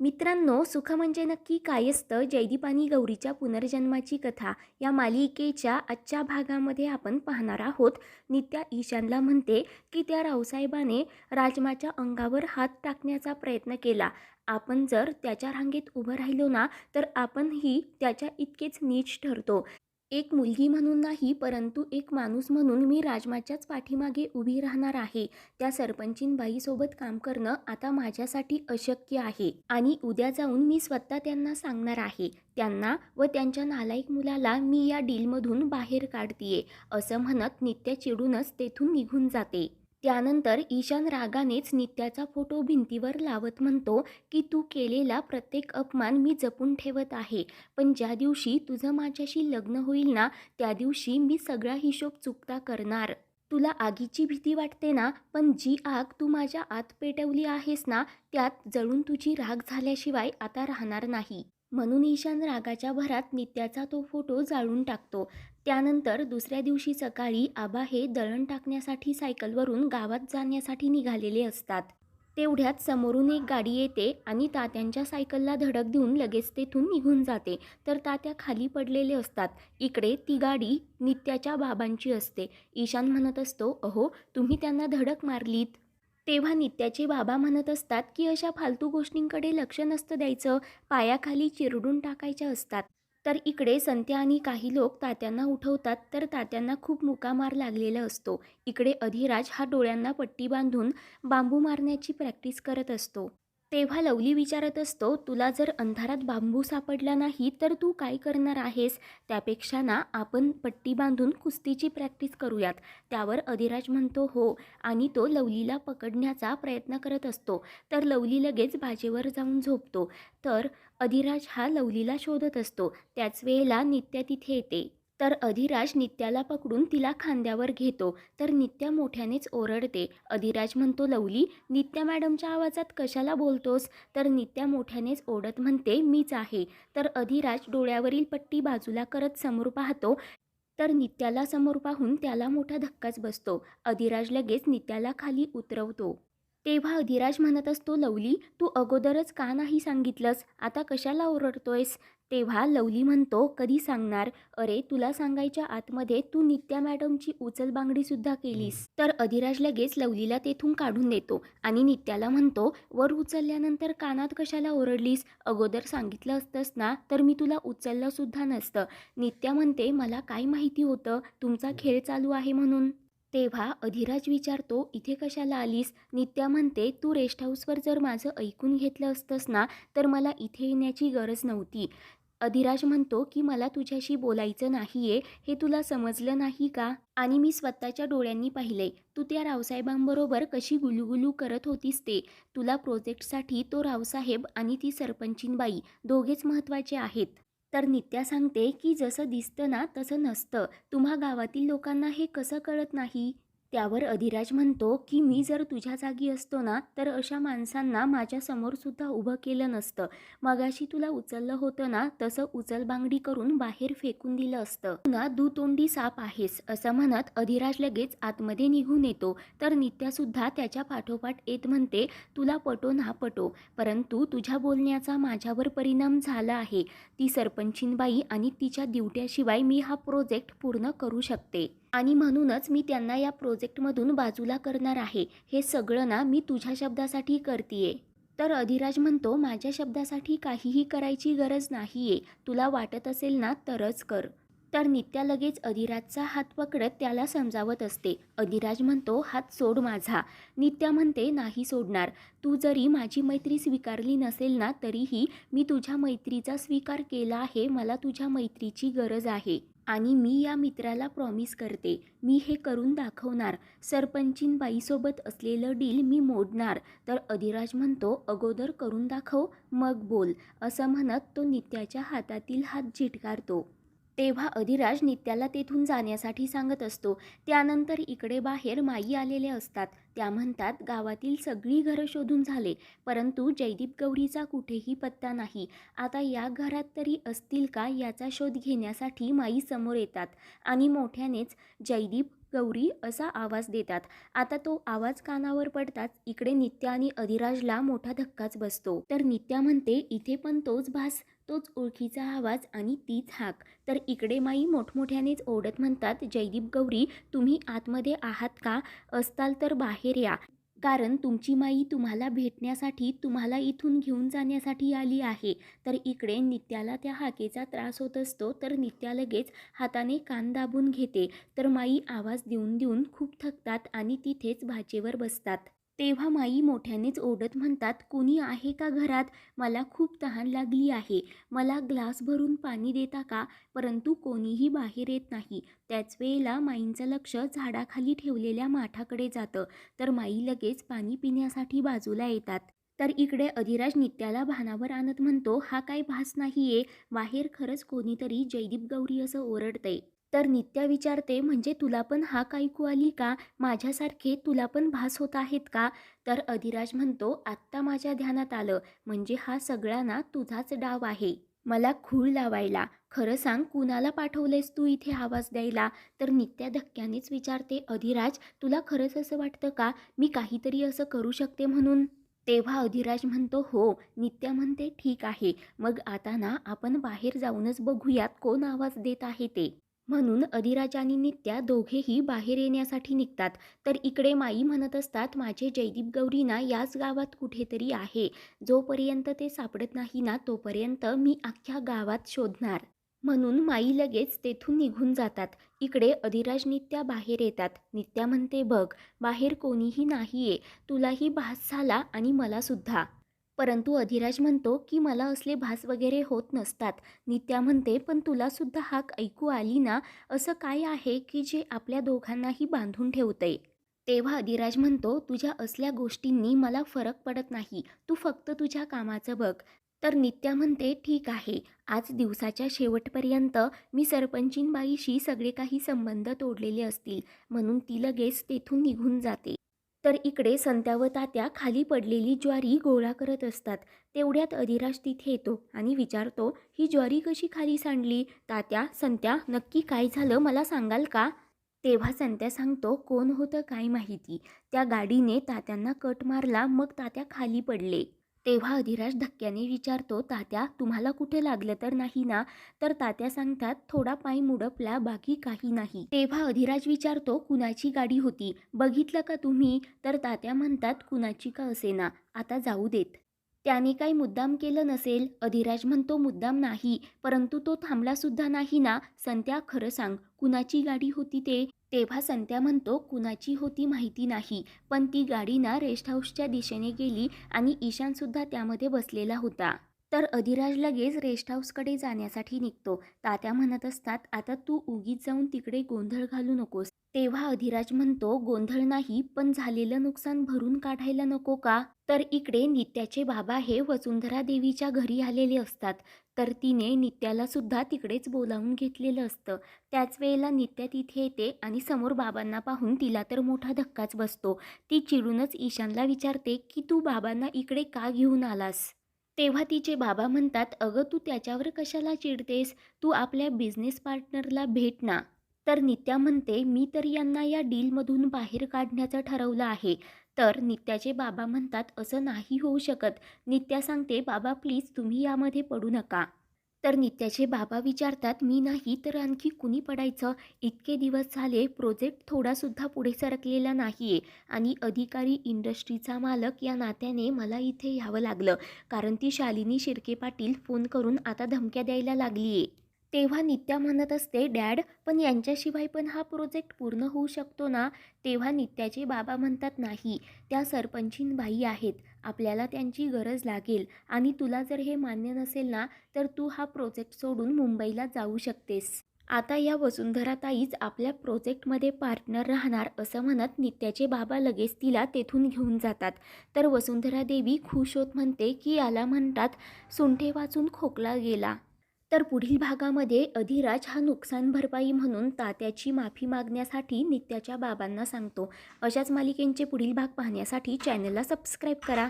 मित्रांनो सुख म्हणजे नक्की काय असतं? जयदीप आणि गौरीच्या पुनर्जन्माची कथा या मालिकेच्या आजच्या भागामध्ये आपण पाहणार आहोत. नित्या ईशानला म्हणते की त्या रावसाहेबाने राजमाच्या अंगावर हात टाकण्याचा प्रयत्न केला. आपण जर त्याच्या रांगेत उभं राहिलो ना तर आपणही त्याच्या इतकेच नीच ठरतो. एक मुलगी म्हणून नाही परंतु एक माणूस म्हणून मी राजमाच्याच पाठीमागे उभी राहणार आहे. त्या सरपंचीन बाईसोबत काम करणं आता माझ्यासाठी अशक्य आहे. आणि उद्या जाऊन मी स्वतः त्यांना सांगणार आहे. त्यांना व त्यांच्या नालायक मुलाला मी या डीलमधून बाहेर काढतीये असं म्हणत नित्य चिडूनच तेथून निघून जाते. त्यानंतर ईशान रागानेच नित्याचा फोटो भिंतीवर लावत म्हणतो की तू केलेला प्रत्येक अपमान मी जपून ठेवत आहे. पण ज्या दिवशी तुझं माझ्याशी लग्न होईल ना त्या दिवशी मी सगळा हिशोब चुकता करणार. तुला आगीची भीती वाटते ना पण जी आग तू माझ्या आत पेटवली आहेस ना त्यात जळून तुझी राग झाल्याशिवाय आता राहणार नाही. म्हणून ईशान रागाच्या भरात नित्याचा तो फोटो जाळून टाकतो. त्यानंतर दुसऱ्या दिवशी सकाळी आबा हे दळण टाकण्यासाठी सायकलवरून गावात जाण्यासाठी निघालेले असतात. तेवढ्यात समोरून एक गाडी येते आणि तात्यांच्या सायकलला धडक देऊन लगेच तेथून निघून जाते. तर तात्या खाली पडलेले असतात. इकडे ती गाडी नित्याच्या बाबांची असते. ईशान म्हणत असतो अहो तुम्ही त्यांना धडक मारलीत. तेव्हा नित्याचे बाबा म्हणत असतात की अशा फालतू गोष्टींकडे लक्ष नसतं द्यायचं. पायाखाली चिरडून टाकायच्या असतात. तर इकडे संत्या आणि काही लोक तात्यांना उठवतात तर तात्यांना खूप मुकामार लागलेला असतो. इकडे अधिराज हा डोळ्यांना पट्टी बांधून बांबू मारण्याची प्रॅक्टिस करत असतो. तेव्हा लवली विचारत असतो तुला जर अंधारात बांबू सापडला नाही तर तू काय करणार आहेस? त्यापेक्षा ना आपण पट्टी बांधून कुस्तीची प्रॅक्टिस करूयात. त्यावर अधिराज म्हणतो हो. आणि तो लवलीला पकडण्याचा प्रयत्न करत असतो. तर लवली लगेच बाजेवर जाऊन झोपतो. तर अधिराज हा लवलीला शोधत असतो. त्याच वेळेला नित्या तिथे येते. तर अधिराज नित्याला पकडून तिला खांद्यावर घेतो. तर नित्या मोठ्यानेच ओरडते. अधिराज म्हणतो लवली नित्या मॅडमच्या आवाजात कशाला बोलतोस? तर नित्या मोठ्यानेच ओढत म्हणते मीच आहे. तर अधिराज डोळ्यावरील पट्टी बाजूला करत समोर पाहतो. तर नित्याला समोर पाहून त्याला मोठा धक्काच बसतो. अधिराज लगेच नित्याला खाली उतरवतो. तेव्हा अधिराज म्हणत असतो लवली तू अगोदरच का नाही सांगितलंस? आता कशाला ओरडतोयस? तेव्हा लवली म्हणतो कधी सांगणार? अरे तुला सांगायच्या आतमध्ये तू नित्या मॅडमची उचलबांगडीसुद्धा केलीस. तर अधिराज लगेच लवलीला तेथून काढून देतो आणि नित्याला म्हणतो वर उचलल्यानंतर कानात कशाला ओरडलीस? अगोदर सांगितलं असतंस ना तर मी तुला उचललं सुद्धा नसतं. नित्या म्हणते मला काय माहिती होतं? तुमचा खेळ चालू आहे म्हणून. तेव्हा अधिराज विचारतो इथे कशाला आलीस? नित्या म्हणते तू रेस्ट हाऊसवर जर माझं ऐकून घेतलं असतंस ना तर मला इथे येण्याची गरज नव्हती. अधिराज म्हणतो की मला तुझ्याशी बोलायचं नाही आहे हे तुला समजलं नाही का? आणि मी स्वतःच्या डोळ्यांनी पाहिले तू त्या रावसाहेबांबरोबर कशी गुलुगुलू करत होतीस ते? तुला प्रोजेक्टसाठी तो रावसाहेब आणि ती सरपंचीनबाई दोघेच महत्त्वाचे आहेत. तर नित्या सांगते की जसं दिसतं ना तसं नसतं. तुम्हा गावातील लोकांना हे कसं कळत नाही? त्यावर अधिराज म्हणतो की मी जर तुझ्या जागी असतो ना तर अशा माणसांना माझ्यासमोरसुद्धा उभं केलं नसतं. मगाशी तुला उचललं होतं ना तसं उचलबांगडी करून बाहेर फेकून दिलं असतं. पुन्हा ना दुतोंडी साप आहेस असं म्हणत अधिराज लगेच आतमध्ये निघून येतो. तर नित्यासुद्धा त्याच्या पाठोपाठ येत म्हणते तुला पटो ना पटो परंतु तुझ्या बोलण्याचा माझ्यावर परिणाम झाला आहे. ती सरपंचीनबाई आणि तिच्या दिवट्याशिवाय मी हा प्रोजेक्ट पूर्ण करू शकते. आणि म्हणूनच मी त्यांना या प्रोजेक्टमधून बाजूला करणार आहे. हे सगळं ना मी तुझ्या शब्दासाठी करतीये. तर अधिराज म्हणतो माझ्या शब्दासाठी काहीही करायची गरज नाही आहे तुला वाटत असेल ना तरच कर. तर नित्या लगेच अधिराजचा हात पकडत त्याला समजावत असते. अधिराज म्हणतो हात सोड माझा. नित्या म्हणते नाही सोडणार. तू जरी माझी मैत्री स्वीकारली नसेल ना तरीही मी तुझ्या मैत्रीचा स्वीकार केला आहे. मला तुझ्या मैत्रीची गरज आहे. आणि मी या मित्राला प्रॉमिस करते. मी हे करून दाखवणार. सरपंचीन बाईसोबत असलेलं डील मी मोडणार. तर अधिराज म्हणतो अगोदर करून दाखव मग बोल. असं म्हणत तो नित्याच्या हातातील हात झिटकारतो. तेव्हा अधिराज नित्याला तेथून जाण्यासाठी सांगत असतो. त्यानंतर इकडे बाहेर माई आलेले असतात. त्या म्हणतात गावातील सगळी घरं शोधून झाले परंतु जयदीप गौरीचा कुठेही पत्ता नाही. आता या घरात तरी असतील का याचा शोध घेण्यासाठी माई समोर येतात आणि मोठ्यानेच जयदीप गौरी असा आवाज देतात. आता तो आवाज कानावर पडताच इकडे नित्या आणि अधिराजला मोठा धक्काच बसतो. तर नित्या म्हणते इथे पण तोच भास तोच ओळखीचा आवाज आणि तीच हाक. तर इकडे माई मोठमोठ्यानेच ओढत म्हणतात जयदीप गौरी तुम्ही आतमध्ये आहात का? असताल तर बाहेर या. कारण तुमची माई तुम्हाला भेटण्यासाठी तुम्हाला इथून घेऊन जाण्यासाठी आली आहे. तर इकडे नित्याला त्या हाकेचा त्रास होत असतो तर नित्या लगेच हाताने कान दाबून घेते. तर माई आवाज देऊन देऊन खूप थकतात आणि तिथेच भाचेवर बसतात. तेव्हा माई मोठ्यानेच ओढत म्हणतात कुणी आहे का घरात? मला खूप तहान लागली आहे. मला ग्लास भरून पाणी देता का? परंतु कोणीही बाहेर येत नाही. त्याच वेळेला माईंचं लक्ष झाडाखाली ठेवलेल्या माठाकडे जातं. तर माई लगेच पाणी पिण्यासाठी बाजूला येतात. तर इकडे अधिराज नित्याला भानावर आणत म्हणतो हा काय भास नाहीये. बाहेर खरंच कोणीतरी जयदीप गौरी असं ओरडतंय. तर नित्या विचारते म्हणजे तुला पण हाक ऐकू आली का? माझ्यासारखे तुला पण भास होत आहेत का? तर अधिराज म्हणतो आत्ता माझ्या ध्यानात आलं. म्हणजे हा सगळ्यांना तुझाच डाव आहे. मला खूळ लावायला. खरं सांग कुणाला पाठवलंयस तू इथे आवाज द्यायला? तर नित्या धक्क्यानेच विचारते अधिराज तुला खरंच असं वाटतं का? मी काहीतरी असं करू शकते म्हणून? तेव्हा अधिराज म्हणतो हो. नित्या म्हणते ठीक आहे. मग आता ना आपण बाहेर जाऊनच बघूयात कोण आवाज देत आहे ते. म्हणून अधिराज आणि नित्या दोघेही बाहेर येण्यासाठी निघतात. तर इकडे माई म्हणत असतात माझे जयदीप गौरीना याच गावात कुठेतरी आहे. जोपर्यंत ते सापडत नाही ना तोपर्यंत मी अख्ख्या गावात शोधणार. म्हणून माई लगेच तेथून निघून जातात. इकडे अधिराज नित्या बाहेर येतात. नित्या म्हणते बघ बाहेर कोणीही नाहीये. तुलाही भास झाला आणि मला सुद्धा परंतु अधिराज म्हणतो की मला असले भास वगैरे होत नसतात. नित्या म्हणते पण तुलासुद्धा हाक ऐकू आली ना? असं काय आहे की जे आपल्या दोघांनाही बांधून ठेवतंय? तेव्हा अधिराज म्हणतो तुझ्या असल्या गोष्टींनी मला फरक पडत नाही. तू फक्त तुझ्या कामाचं बघ. तर नित्या म्हणते ठीक आहे. आज दिवसाच्या शेवटपर्यंत मी सरपंचीनबाईशी सगळे काही संबंध तोडलेले असतील. म्हणून ती लगेच तेथून निघून जाते. तर इकडे संत्या व तात्या खाली पडलेली ज्वारी गोळा करत असतात. तेवढ्यात अधिराज तिथे येतो आणि विचारतो ही ज्वारी कशी खाली सांडली? तात्या संत्या नक्की काय झालं मला सांगाल का? तेव्हा संत्या सांगतो कोण होतं काय माहिती. त्या गाडीने तात्यांना कट मारला मग तात्या खाली पडले. तेव्हा अधिराज धक्क्याने विचारतो तात्या तुम्हाला कुठे लागलं तर नाही ना? तर तात्या सांगतात थोडा पाय मुडपला बाकी काही नाही. तेव्हा अधिराज विचारतो कुणाची गाडी होती? बघितलं का तुम्ही? तर तात्या म्हणतात कुणाची का असेना? आता जाऊ देत. त्याने काही मुद्दाम केलं नसेल. अधिराज म्हणतो मुद्दाम नाही परंतु तो थांबलासुद्धा नाही ना? संत्या खरं सांग कुणाची गाडी होती ते? तेव्हा संत्या म्हणतो कुणाची होती माहिती नाही पण ती गाडी ना रेस्ट हाऊसच्या दिशेने गेली आणि ईशानसुद्धा त्यामध्ये बसलेला होता. तर अधिराज लगेच रेस्ट हाऊसकडे जाण्यासाठी निघतो. तात्या म्हणत असतात आता तू उगीच जाऊन तिकडे गोंधळ घालू नकोस. तेव्हा अधिराज म्हणतो गोंधळ नाही पण झालेलं नुकसान भरून काढायला नको का? तर इकडे नित्याचे बाबा हे वसुंधरा देवीच्या घरी आलेले असतात. तर तिने नित्याला सुद्धा तिकडेच बोलावून घेतलेलं असतं. त्याच वेळेला नित्या तिथे येते आणि समोर बाबांना पाहून तिला तर मोठा धक्काच बसतो. ती चिडूनच ईशानला विचारते की तू बाबांना इकडे का घेऊन आलास? तेव्हा तिचे बाबा म्हणतात अगं तू त्याच्यावर कशाला चिडतेस? तू आपल्या बिझनेस पार्टनरला भेट ना. तर नित्या म्हणते मी तर यांना या डीलमधून बाहेर काढण्याचं ठरवलं आहे. तर नित्याचे बाबा म्हणतात असं नाही होऊ शकत. नित्या सांगते बाबा प्लीज तुम्ही यामध्ये पडू नका. तर नित्याचे बाबा विचारतात मी नाही तर आणखी कुणी पडायचं? इतके दिवस झाले प्रोजेक्ट थोडासुद्धा पुढे सरकलेला नाही आहे आणि अधिकारी इंडस्ट्रीचा मालक या नात्याने मला इथे यावं लागलं कारण ती शालिनी शिर्के पाटील फोन करून आता धमक्या द्यायला लागली आहे तेव्हा नित्या म्हणत असते डॅड पण यांच्याशिवाय पण हा प्रोजेक्ट पूर्ण होऊ शकतो ना? तेव्हा नित्याचे बाबा म्हणतात नाही त्या सरपंचीन बाई आहेत. आपल्याला त्यांची गरज लागेल. आणि तुला जर हे मान्य नसेल ना तर तू हा प्रोजेक्ट सोडून मुंबईला जाऊ शकतेस. आता या वसुंधराताईच आपल्या प्रोजेक्टमध्ये पार्टनर राहणार असं म्हणत नित्याचे बाबा लगेच तिला तेथून घेऊन जातात. तर वसुंधरा देवी खुश होत म्हणते की याला म्हणतात सुंठे वाचून खोकला गेला. तर पुढील भागामध्ये अधिराज हा नुकसान भरपाई म्हणून तात्याची माफी मागण्यासाठी नित्याच्या बाबांना सांगतो. अशाच मालिकेंचे पुढील भाग पाहण्यासाठी चॅनलला सबस्क्राईब करा.